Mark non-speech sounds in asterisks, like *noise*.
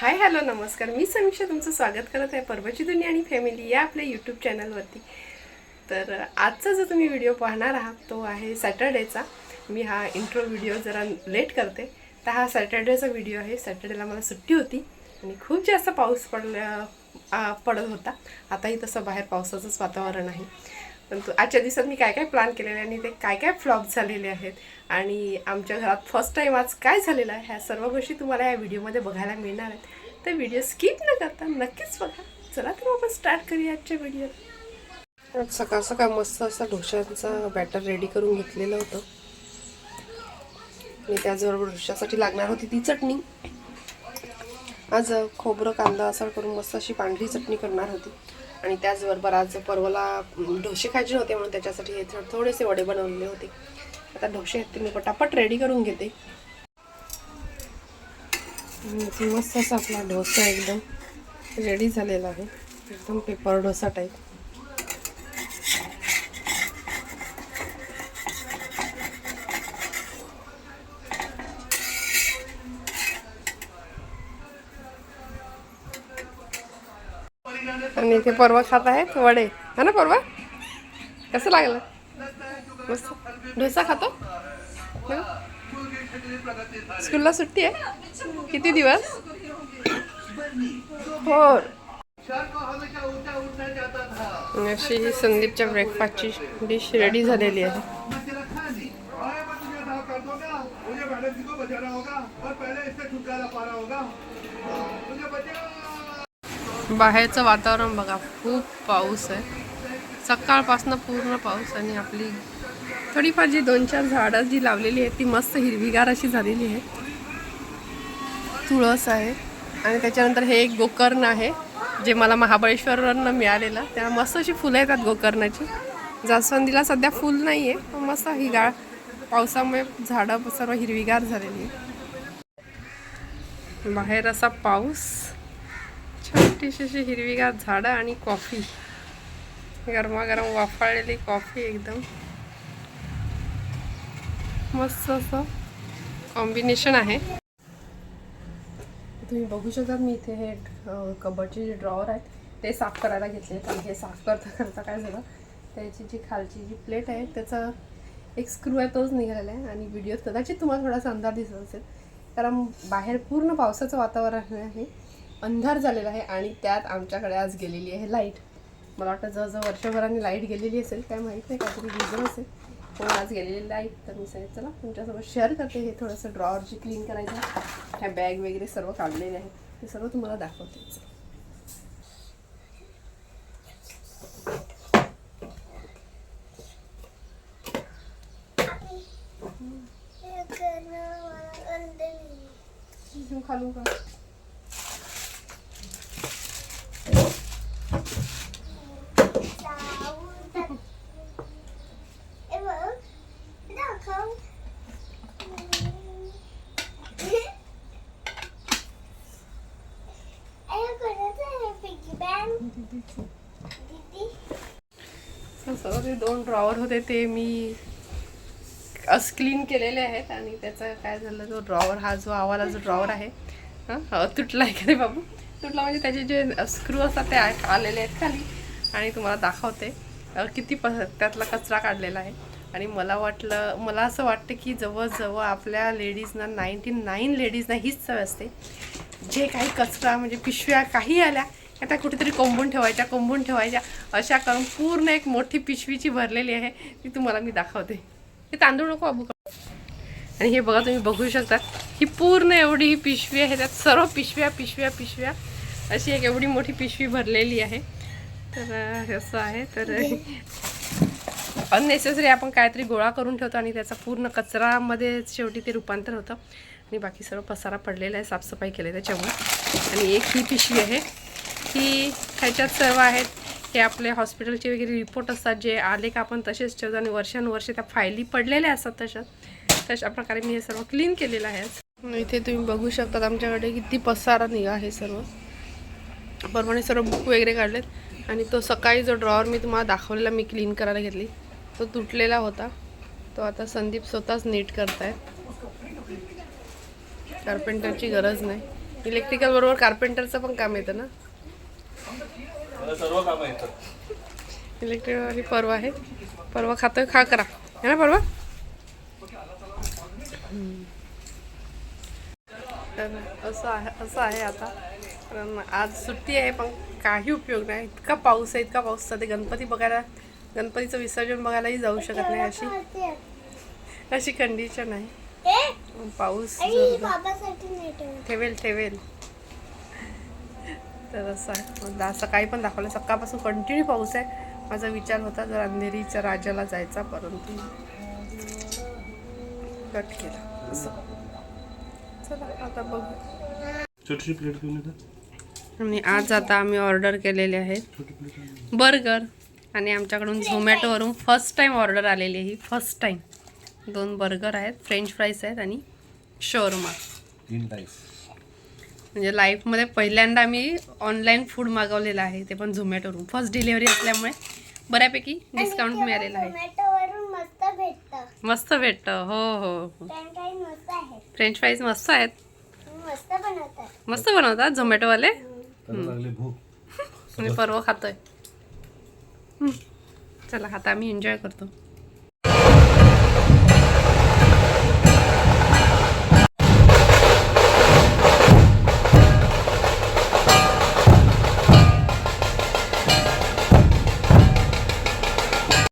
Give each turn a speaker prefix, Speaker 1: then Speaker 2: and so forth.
Speaker 1: Hi hello नमस्कार. मी समीक्षा तुमचं स्वागत करत आहे परवाची दुनिया आणि फॅमिली या आपल्या यूट्यूब चॅनलवरती. तर आजचा जो तुम्ही व्हिडिओ पाहणार आहात तो आहे सॅटर्डेचा. मी हा इंट्रो व्हिडिओ जरा लेट करते तर हा सॅटर्डेचा व्हिडिओ आहे. सॅटर्डेला मला सुट्टी होती आणि खूप जास्त पाऊस पडल्या पडत होता. आताही तसं बाहेर पावसाचंच वातावरण आहे. परंतु आजच्या दिवसात मी काय काय प्लॅन केलेले आहे आणि ते काय काय फ्लॉप झालेले आहेत. आणि आमच्या घरात फर्स्ट टाईम आज काय झालेलं आहे ह्या सर्व गोष्टी तुम्हाला या व्हिडिओमध्ये बघायला मिळणार आहेत. तर व्हिडिओ स्किप न करता नक्कीच बघा. चला तर आपण स्टार्ट करूया आजच्या व्हिडिओ सकाळ सकाळ मस्त असा डोशांचा बॅटर रेडी करून घेतलेलं होतं. आणि त्याचबरोबर डोशासाठी लागणार होती ती चटणी. आज खोबरं कांदा असं करून मस्त अशी पांढरी चटणी करणार होती. आणि त्याचबरोबर आज परवाला ढोसे डोसे खायचे होते म्हणून त्याच्यासाठी हे थोडेसे वडे बनवलेले होते. आता डोसे आहेत ते मी पटापट रेडी करून घेते. मस्त असा आपला डोसा एकदम रेडी झालेला आहे. एकदम पेपर डोसा टाईप आणि इथे परवा खात आहेत वडे. हा ना परवा? कसं लागलं? मस्त. डोसा खातो? स्कूलला सुट्टी आहे? किती दिवस? हो अशी ही संदीपच्या ब्रेकफास्टची डिश रेडी झालेली आहे.
Speaker 2: मुझे मैडम जी को बचाना होगा और पहले इससे छुटकारा पाना होगा मुझे बचाओ
Speaker 1: बाहेरचं वातावरण बघा खूप पाऊस आहे. सकाळपासनं पूर्ण पाऊस आणि आपली थोडीफार जी दोन चार झाडं जी लावलेली आहेत ती मस्त हिरवीगार अशी झालेली आहे तुळस आहे आणि त्याच्यानंतर हे एक गोकर्ण आहे जे मला महाबळेश्वरवरनं मिळालेलं. त्या मस्त अशी फुलं येतात गोकर्णाची. जास्वंदीला सध्या फुल नाही आहे पण मस्त ही गाळ पावसामुळे झाडं सर्व हिरवीगार झालेली आहे बाहेर असा पाऊस छोटीशी अशी हिरवीगार झाडं आणि कॉफी. गरमागरम वाफाळलेली कॉफी एकदम. मस्त असं कॉम्बिनेशन आहे. तुम्ही बघू शकता मी इथे हे कबडचे जे ड्रॉवर आहेत ते साफ करायला घेतले आणि हे साफ करता करता काय झालं त्याची जी खालची जी प्लेट आहे त्याचा एक स्क्रू आहे तोच निघालेला आहे. आणि व्हिडिओत कदाचित तुम्हाला थोडासा अंधार दिसत असेल. कारण बाहेर पूर्ण पावसाचं वातावरण आहे. अंधार झालेला आहे आणि त्यात आमच्याकडे आज गेलेली आहे लाइट. मला वाटतं जवळजवळ वर्षभराने लाइट गेलेली असेल काय माहीत नाही काहीतरी रिझन असेल. पण आज गेलेली लाइट तर मी सांगितलं चला तुमच्यासोबत शेअर करते हे थोडंसं ड्रॉवर जे क्लीन करायचं ह्या बॅग वगैरे सर्व काढलेले आहेत. ते सर्व तुम्हाला दाखवते. खालून का ते दोन ड्रॉवर होते ते मी अस क्लीन केलेले आहेत आणि त्याचं काय झालं जो ड्रॉवर हा जो आवाला जो ड्रॉवर आहे हां तुटला आहे का रे बाबू? तुटला म्हणजे त्याचे जे स्क्रू असतात ते आलेले आहेत खाली. आणि तुम्हाला दाखवते किती प त्यातला कचरा काढलेला आहे. आणि मला वाटलं मला असं वाटतं की जवळजवळ आपल्या लेडीजना नाईन्टी नाईन लेडीजना हीच सवय असते. जे काही कचरा म्हणजे पिशव्या काही आल्या आता कुठेतरी कोंबून ठेवायच्या कोंबून ठेवायच्या अशा करून पूर्ण एक मोठी पिशवीची भरलेली आहे. ती तुम्हाला मी दाखवते. हे तांदूळ नको अबू आणि हे बघा तुम्ही बघू शकता ही पूर्ण एवढी ही पिशवी आहे त्यात सर्व पिशव्या पिशव्या पिशव्या अशी एक एवढी मोठी पिशवी भरलेली आहे. तर असं आहे तर *laughs* अननेसेसरी आपण काहीतरी गोळा करून ठेवतो आणि त्याचा पूर्ण कचरामध्ये शेवटी ते रूपांतर होतं. आणि बाकी सर्व पसारा पडलेला आहे साफसफाई केली त्याच्यामुळे. आणि एक ही पिशवी आहे. ही ह्याच्यात सर्व आहेत. हे आपले हॉस्पिटलचे वगैरे रिपोर्ट असतात जे आले का आपण तसेच ठेवतो आणि वर्षानुवर्षे त्या फायली पडलेल्या असतात तशात तशा प्रकारे मी हे सर्व क्लीन केलेलं आहे. इथे तुम्ही बघू शकतात आमच्याकडे किती पसारा निघा हे सर्व. प्रमाणे सर्व बुक वगैरे काढलेत. आणि तो सकाळी जो ड्रॉवर मी तुम्हाला दाखवलेला मी क्लीन करायला घेतली. तो तुटलेला होता. तो आता संदीप स्वतःच नीट करतायत कार्पेंटरची गरज नाही. इलेक्ट्रिकलबरोबर कार्पेंटरचं पण काम येतं ना?
Speaker 3: मला सर्व कामं येतात.
Speaker 1: इलेक्ट्रिक आणि परवा आहे. परवा खातोय खा करा. है ना परवा. तर असं आहे असं आहे आता. कारण आज सुट्टी आहे पण काही उपयोग नाही. इतका पाऊस आहे इतका पाऊस. आहे ते गणपती बघायला गणपतीचं विसर्जन बघायलाही जाऊ शकत नाही अशी. अशी कंडिशन आहे. पाऊस ठेवेल ठेवेल. तर असं आहे. मग आज सकाळी पण दाखवलं. सकाळपासून कंटिन्यू पाऊस आहे. माझा विचार होता जर अंधेरीच्या राजाला जायचा परंतु कट केला. असं. चला आता बघू. आणि आज आता आम्ही ऑर्डर केलेले आहेत बर्गर आणि आमच्याकडून झोमॅटोवरून फर्स्ट टाईम ऑर्डर आलेली आहे ही. फर्स्ट टाईम दोन बर्गर आहेत. फ्रेंच फ्राईज आहेत आणि शोरमा म्हणजे लाईफमध्ये पहिल्यांदा आम्ही ऑनलाईन फूड मागवलेलं आहे ते पण झोमॅटोवरून फर्स्ट डिलिव्हरी असल्यामुळे बऱ्यापैकी डिस्काउंट मिळालेलं आहे.
Speaker 4: मस्त भेटतं.
Speaker 1: मस्त भेटतं. हो हो. हो
Speaker 4: फ्रेंच फ्राईज मस्त
Speaker 1: आहेत.
Speaker 4: मस्त बनवतात.
Speaker 1: मस्त बनवतात झोमॅटोवाले
Speaker 3: त्याला लागली भूक.
Speaker 1: मी परवा खातोय. चला आता आम्ही एन्जॉय करतो.